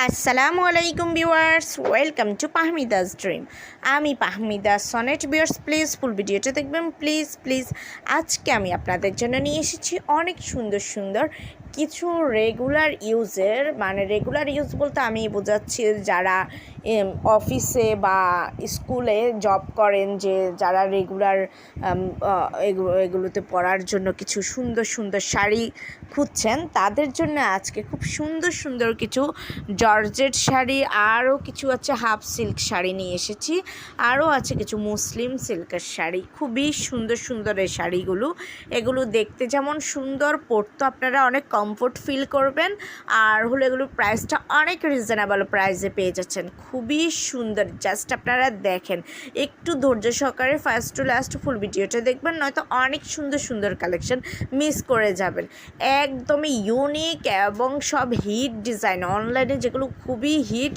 আসসালামু আলাইকুম viewers welcome to Pahmida's dream আমি Pahmida Sonet viewers please full ভিডিওটা দেখবেন। প্লিজ প্লিজ আজকে আমি আপনাদের জন্য নিয়ে এসেছি অনেক সুন্দর সুন্দর কিছু রেগুলার ইউজের মানে রেগুলার ইউজ বলতে আমি বোঝাচ্ছি যারা অফিসে বা স্কুলে জব করেন যে যারা রেগুলার এগুলোতে পরার জন্য কিছু সুন্দর সুন্দর শাড়ি খুঁজছেন, তাদের জন্য আজকে খুব সুন্দর সুন্দর কিছু জর্জেট শাড়ি, আরও কিছু আছে হাফ সিল্ক শাড়ি নিয়ে এসেছি, আরও আছে কিছু মুসলিম সিল্কের শাড়ি, খুবই সুন্দর সুন্দর এই শাড়িগুলো, এগুলো দেখতে যেমন সুন্দর পরতো আপনারা অনেক কমফোর্ট ফিল করবেন। আর হলো এগুলোর প্রাইসটা অনেক রিজনেবল প্রাইসে পেয়ে যাচ্ছেন। খুবই সুন্দর। জাস্ট আপনারা দেখেন। একটু ধৈর্য সহকারে ফার্স্ট টু লাস্ট ফুল ভিডিওটা দেখবেন, নয়তো অনেক সুন্দর সুন্দর কালেকশন মিস করে যাবেন। একদমই ইউনিক এবং সব হিট ডিজাইন অনলাইনে যেগুলো খুবই হিট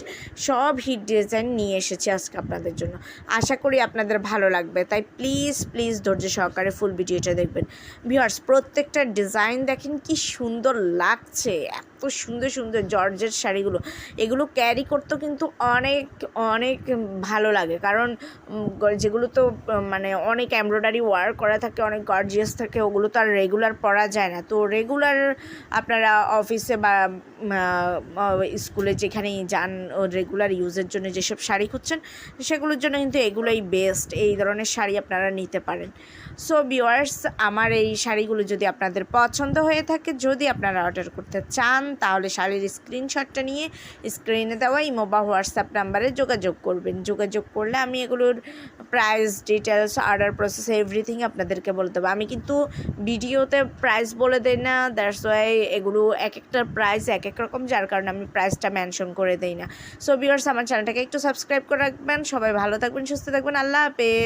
সব হিট ডিজাইন নিয়ে এসেছি আজকে আপনাদের জন্য। আশা করি আপনাদের ভালো লাগবে। তাই প্লিজ প্লিজ ধৈর্য সহকারে ফুল ভিডিওটা দেখবেন। ভিউয়ার্স প্রত্যেকটা ডিজাইন দেখেন কি সুন্দর লাগছে। এত সুন্দর সুন্দর জর্জের শাড়িগুলো। এগুলো ক্যারি করতেও কিন্তু অনেক অনেক ভালো লাগে। কারণ যেগুলো তো মানে অনেক এমব্রয়ডারি ওয়ার্ক করা থাকে, অনেক গর্জিয়াস থাকে, ওগুলো তো আর রেগুলার পরা যায় না। তো রেগুলার আপনারা অফিসে বা স্কুলে যেখানেই যান রেগুলার ইউজের জন্য যেসব শাড়ি খুঁজছেন, সেগুলোর জন্য কিন্তু এগুলোই বেস্ট এই ধরনের শাড়ি আপনারা নিতে পারেন। সো বিওয়ার্স আমার এই শাড়িগুলো যদি আপনাদের পছন্দ হয়ে থাকে, যদি আপনারা অর্ডার করতে চান তাহলে শাড়ির স্ক্রিনশটটা নিয়ে স্ক্রিনে দেওয়া ইমো বা হোয়াটসঅ্যাপ নাম্বারে যোগাযোগ করবেন। যোগাযোগ করলে আমি এগুলোর price details order process everything আপনাদেরকে বলে দেবো আমি কিন্তু ভিডিওতে প্রাইস বলে দেই না দ্যাটস ওয়াই এগুলো এক একটা প্রাইস এক এক রকম, যার কারণে আমি প্রাইসটা মেনশন করে দেই না। সো ভিউয়ার্স আমার চ্যানেলটাকে একটু সাবস্ক্রাইব করে রাখবেন। সবাই ভালো থাকবেন, সুস্থ থাকবেন। আল্লাহ হাফেজ।